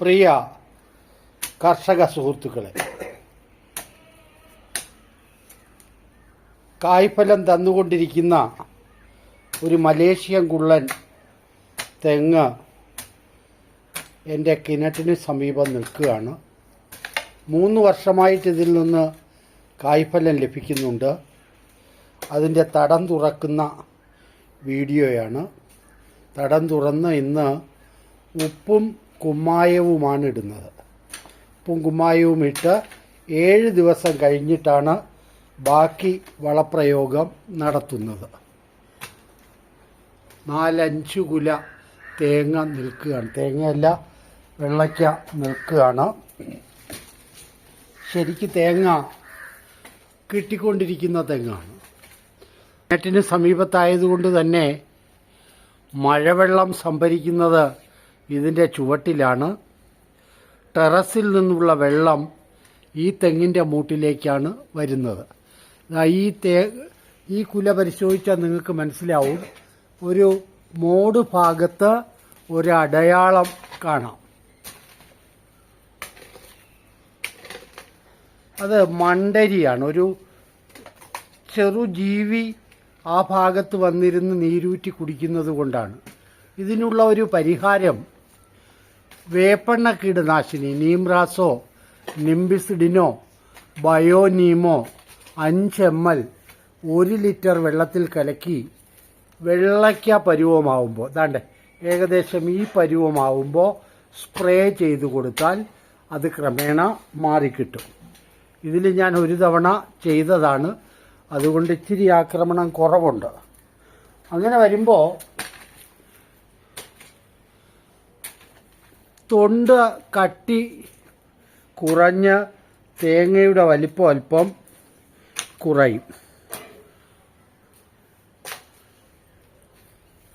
പ്രിയ കർഷക സുഹൃത്തുക്കളെ കായ്ഫലം തന്നുകൊണ്ടിരിക്കുന്ന ഒരു മലേഷ്യൻ കുള്ളൻ തെങ്ങ് എന്റെ കിണറ്റിന് സമീപം നിൽക്കുകയാണ്. മൂന്ന് വർഷമായിട്ട് ഇതിൽ നിന്ന് കായ്ഫലം ലഭിക്കുന്നുണ്ട്. അതിന്റെ തടം തുറക്കുന്ന വീഡിയോയാണ്. തടം തുറന്ന് ഇന്ന് ഉപ്പും കുമ്മായവുമാണ് ഇടുന്നത്. ഉപ്പും കുമ്മായവും ഇട്ട് ഏഴ് ദിവസം കഴിഞ്ഞിട്ടാണ് ബാക്കി വളപ്രയോഗം നടത്തുന്നത്. നാലഞ്ച് കുല തേങ്ങ നിൽക്കുകയാണ്. തേങ്ങയല്ല വെള്ളയ്ക്ക നിൽക്കുകയാണ്. ശരിക്ക് തേങ്ങ കിട്ടിക്കൊണ്ടിരിക്കുന്ന തെങ്ങാണ്. കിണറ്റിന് സമീപത്തായതുകൊണ്ട് തന്നെ മഴവെള്ളം സംഭരിക്കുന്നത് ഇതിന്റെ ചുവട്ടിലാണ്. ടെറസിൽ നിന്നുള്ള വെള്ളം ഈ തെങ്ങിന്റെ മൂട്ടിലേക്കാണ് വരുന്നത്. ഈ തേ ഈ കുല പരിശോധിച്ചാൽ നിങ്ങൾക്ക് മനസ്സിലാവും. ഒരു മോട് ഭാഗത്ത് ഒരു അടയാളം കാണാം. അത് മണ്ടരിയാണ്. ഒരു ചെറുജീവി ആ ഭാഗത്ത് വന്നിരുന്ന് നീരൂറ്റി കുടിക്കുന്നത് കൊണ്ടാണ്. ഇതിനുള്ള ഒരു പരിഹാരം വേപ്പെണ്ണ കീടനാശിനി നീംറാസോ നിംബിസിഡിനോ ബയോനീമോ അഞ്ച് എം എൽ ഒരു ലിറ്റർ വെള്ളത്തിൽ കലക്കി വെള്ളയ്ക്ക പരുവമാവുമ്പോൾ ദാണ്ടെ ഏകദേശം ഈ പരുവമാവുമ്പോൾ സ്പ്രേ ചെയ്ത് കൊടുത്താൽ അത് ക്രമേണ മാറിക്കിട്ടും. ഇതിൽ ഞാൻ ഒരു തവണ ചെയ്തതാണ്. അതുകൊണ്ട് ഇച്ചിരി ആക്രമണം കുറവുണ്ട്. അങ്ങനെ വരുമ്പോൾ തൊണ്ട് കട്ടി കുറഞ്ഞ തേങ്ങയുടെ വലിപ്പം അല്പം കുറയും.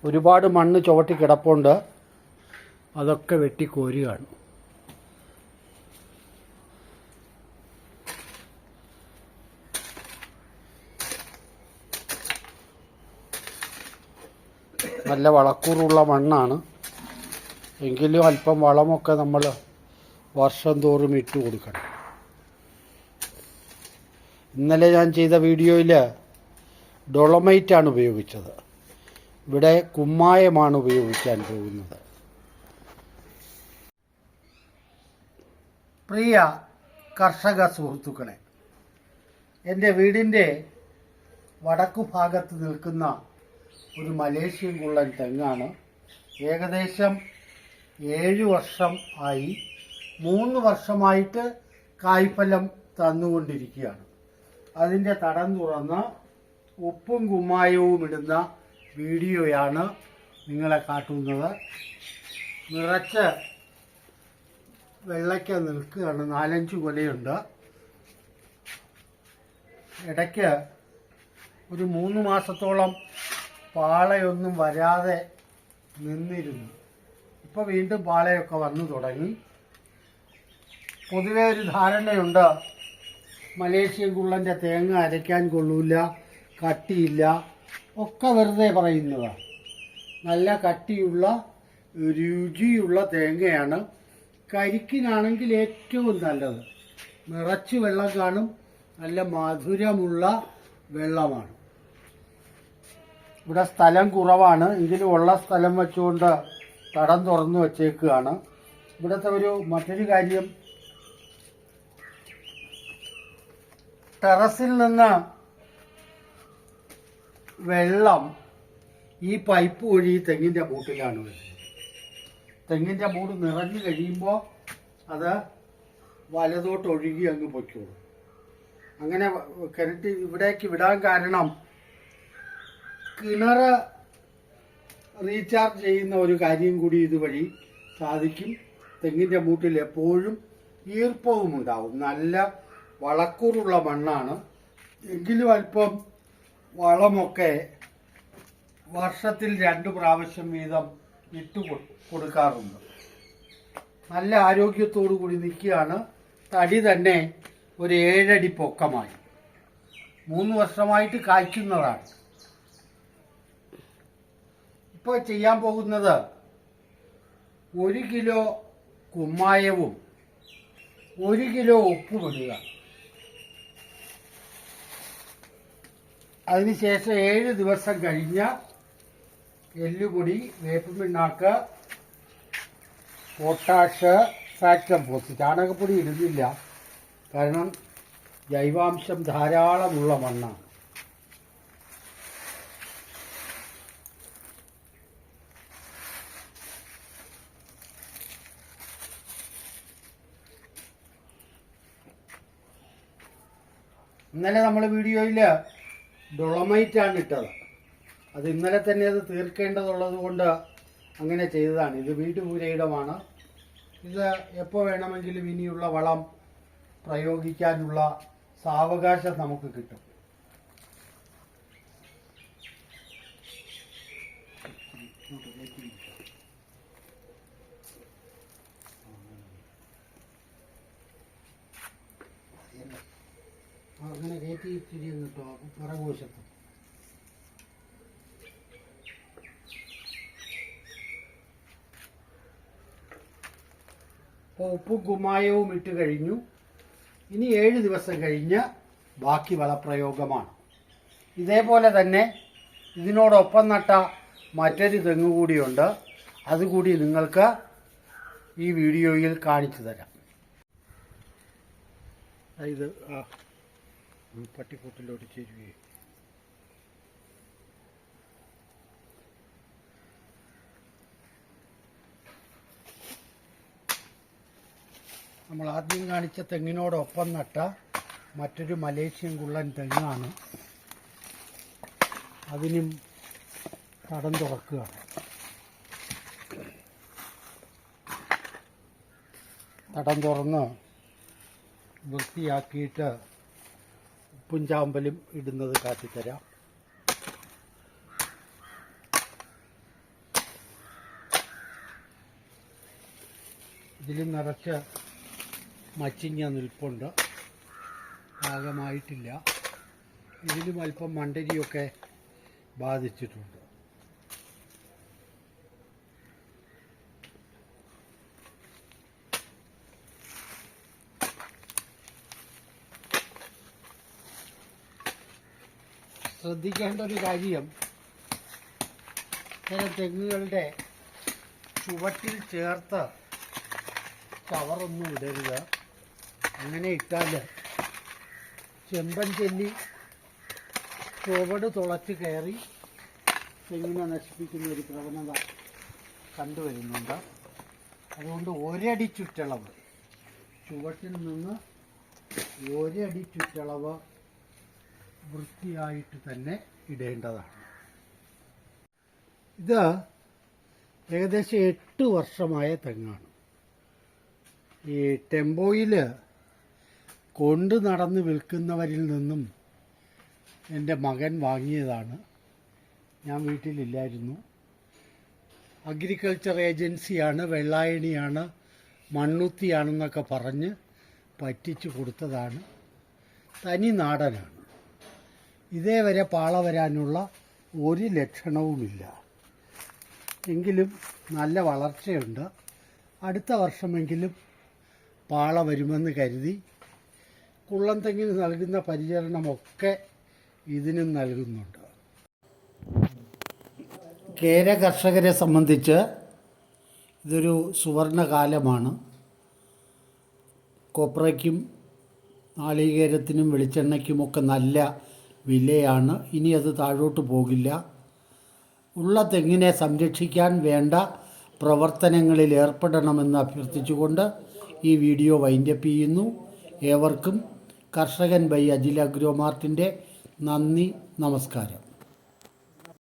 ഒരുപാട് മണ്ണ് ചുവട്ടി കിടപ്പുണ്ട്. അതൊക്കെ വെട്ടി വെട്ടിക്കോരുകയാണ് നല്ല വളക്കൂറുള്ള മണ്ണാണ്. എങ്കിലും അല്പം വളമൊക്കെ നമ്മൾ വർഷം തോറും ഇട്ട് കൊടുക്കണം. ഇന്നലെ ഞാൻ ചെയ്ത വീഡിയോയിൽ ഡൊളമൈറ്റാണ് ഉപയോഗിച്ചത്. ഇവിടെ കുമ്മായമാണ് ഉപയോഗിക്കാൻ പോകുന്നത്. പ്രിയ കർഷക സുഹൃത്തുക്കളെ എന്റെ വീടിന്റെ വടക്കു ഭാഗത്ത് നിൽക്കുന്ന ഒരു മലേഷ്യൻ കുള്ളൻ തെങ്ങാണ്. ഏകദേശം ഏഴ് വർഷം ആയി മൂന്ന് വർഷമായിട്ട് കായ്ഫലം തന്നുകൊണ്ടിരിക്കുകയാണ്. അതിന്റെ തടം തുറന്ന് ഉപ്പും കുമ്മായവും ഇടുന്ന വീഡിയോയാണ് നിങ്ങളെ കാട്ടുന്നത്. നിറച്ച് വെള്ളയ്ക്ക നിൽക്കുകയാണ്. നാലഞ്ച് കൊലയുണ്ട്. ഇടയ്ക്ക് ഒരു മൂന്ന് മാസത്തോളം പാളയൊന്നും വരാതെ നിന്നിരുന്നു. ഇപ്പോൾ വീണ്ടും പാളയൊക്കെ വന്നു തുടങ്ങി. പൊതുവെ ഒരു ധാരണയുണ്ട്. മലേഷ്യൻ കുള്ളന്റെ തേങ്ങ അരയ്ക്കാൻ കൊള്ളൂല കട്ടിയില്ല ഒക്കെ വെറുതെ പറയുന്നതാണ് നല്ല കട്ടിയുള്ള രുചിയുള്ള തേങ്ങയാണ്. കരിക്കിനാണെങ്കിൽ ഏറ്റവും നല്ലത്. നിറച്ച് വെള്ളം കാണും നല്ല മധുരമുള്ള വെള്ളമാണ്. ഇവിടെ സ്ഥലം കുറവാണ്. എങ്കിലും ഉള്ള സ്ഥലം വെച്ചുകൊണ്ട് തടം തുറന്നു വച്ചേക്കുകയാണ്. ഇവിടുത്തെ ഒരു മറ്റൊരു കാര്യം ടെറസിൽ നിന്ന് വെള്ളം ഈ പൈപ്പ് വഴി തെങ്ങിന്റെ മൂട്ടിലാണ് വരുന്നത്. തെങ്ങിന്റെ മൂട് നിറഞ്ഞു കഴിയുമ്പോൾ അത് വലതോട്ട് ഒഴുകി അങ്ങ് പൊയ്ക്കോളും. അങ്ങനെ കിണറ്റ് ഇവിടേക്ക് വിടാൻ കാരണം കിണർ റീചാർജ് ചെയ്യുന്ന ഒരു കാര്യം കൂടി ഇതുവഴി സാധിക്കും. തെങ്ങിന്റെ മൂട്ടിൽ എപ്പോഴും ഈർപ്പവും ഉണ്ടാവും. നല്ല വളക്കൂറുള്ള മണ്ണാണ്. എങ്കിലും അല്പം വളമൊക്കെ വർഷത്തിൽ രണ്ട് പ്രാവശ്യം വീതം ഇട്ട് കൊടുക്കാറുണ്ട്. നല്ല ആരോഗ്യത്തോടു കൂടി നിൽക്കുകയാണ്. തടി തന്നെ ഒരു ഏഴടി പൊക്കമായി. മൂന്ന് വർഷമായിട്ട് കായ്ക്കുന്നതാണ്. ഇപ്പോൾ ചെയ്യാൻ പോകുന്നത് ഒരു കിലോ കുമ്മായവും ഒരു കിലോ ഉപ്പും അതിനുശേഷം ഏഴ് ദിവസം കഴിഞ്ഞ എല്ലുപൊടി വേപ്പ് പൊട്ടാഷ് ഫാക്ടം പോസ്റ്റ് ചാണകപ്പൊടി ഇടുന്നില്ല. കാരണം ജൈവാംശം ധാരാളമുള്ള മണ്ണാണ്. ഇന്നലെ നമ്മൾ വീഡിയോയിൽ ഡൊളമൈറ്റ് ആണ് ഇട്ടത്. അത് ഇന്നലെ തന്നെ അത് തീർക്കേണ്ടതുള്ളത് കൊണ്ട് അങ്ങനെ ചെയ്തതാണ്. ഇത് വീട്ടുപൂരയിടമാണ് ഇത് എപ്പോൾ വേണമെങ്കിലും ഇനിയുള്ള വളം പ്രയോഗിക്കാനുള്ള സാവകാശം നമുക്ക് കിട്ടും അങ്ങനെ കയറ്റി ഇച്ചിരി ഒന്ന് പിറകുവശത്ത് അപ്പോൾ ഉപ്പും കുമ്മായവും ഇട്ട് കഴിഞ്ഞു. ഇനി ഏഴ് ദിവസം കഴിഞ്ഞ് ബാക്കി വളപ്രയോഗമാണ്. ഇതേപോലെ തന്നെ ഇതിനോടൊപ്പം നട്ട മറ്റൊരു തെങ്ങ് കൂടിയുണ്ട്. അതുകൂടി നിങ്ങൾക്ക് ഈ വീഡിയോയിൽ കാണിച്ചു തരാം. ഇത് പട്ടിക്കൂട്ടിലോട്ട് ചേരുകയും. നമ്മൾ ആദ്യം കാണിച്ച തെങ്ങിനോടൊപ്പം നട്ട മറ്റൊരു മലേഷ്യൻ കുള്ളൻ തെങ്ങാണ്. അതിനും തടം തുറക്കുക. തടം തുറന്ന് വൃത്തിയാക്കിയിട്ട് ഉപ്പും ചാമ്പലും ഇടുന്നത് കാട്ടിത്തരാം. ഇതിൽ നിറച്ച മച്ചിങ്ങ നിൽപ്പുണ്ട്. പാകമായിട്ടില്ല ഇതിലും അല്പം മണ്ടരിയൊക്കെ ബാധിച്ചിട്ടുണ്ട്. ശ്രദ്ധിക്കേണ്ട ഒരു കാര്യം ചില തെങ്ങുകളുടെ ചുവട്ടിൽ ചേർത്ത് കവറൊന്നും ഇടരുത്. അങ്ങനെ ഇട്ടാൽ ചെമ്പൻ ചെല്ലി ചുവട് തുളച്ച് കയറി തെങ്ങിനെ നശിപ്പിക്കുന്ന ഒരു പ്രവണത കണ്ടുവരുന്നുണ്ട് അതുകൊണ്ട് ഒരടി ചുറ്റളവ് ചുവട്ടിൽ നിന്ന് ഒരടി ചുറ്റളവ് വൃത്തിയായിട്ട് തന്നെ ഇടേണ്ടതാണ്. ഇത് ഏകദേശം എട്ട് വർഷമായ തെങ്ങാണ്. ഈ ടെമ്പോയിൽ കൊണ്ട് നടന്ന് വിൽക്കുന്നവരിൽ നിന്നും എന്റെ മകൻ വാങ്ങിയതാണ്. ഞാൻ വീട്ടിലില്ലായിരുന്നു. അഗ്രികൾച്ചർ ഏജൻസിയാണ് വെള്ളായണിയാണ് മണ്ണുത്തിയാണെന്നൊക്കെ പറഞ്ഞ് പറ്റിച്ചു കൊടുത്തതാണ്. തനി നാടനാണ്. ഇതേവരെ പാള വരാനുള്ള ഒരു ലക്ഷണവുമില്ല. എങ്കിലും നല്ല വളർച്ചയുണ്ട്. അടുത്ത വർഷമെങ്കിലും പാള വരുമെന്ന് കരുതി കുള്ളംതെങ്ങിന് നൽകുന്ന പരിചരണമൊക്കെ ഇതിനും നൽകുന്നുണ്ട്. കേര കർഷകരെ സംബന്ധിച്ച് ഇതൊരു സുവർണകാലമാണ്. കൊപ്രയ്ക്കും നാളികേരത്തിനും വെളിച്ചെണ്ണയ്ക്കുമൊക്കെ നല്ല വിലയാണ്. ഇനി അത് താഴോട്ട് പോകില്ല. ഉള്ള തെങ്ങിനെ സംരക്ഷിക്കാൻ വേണ്ട പ്രവർത്തനങ്ങളിൽ ഏർപ്പെടണമെന്ന് അഭ്യർത്ഥിച്ചുകൊണ്ട് ഈ വീഡിയോ വൈൻഡപ്പ് ചെയ്യുന്നു. ഏവർക്കും കർഷകൻ ബൈ അജിൽ അഗ്രോമാർട്ടിന്റെ നന്ദി നമസ്കാരം.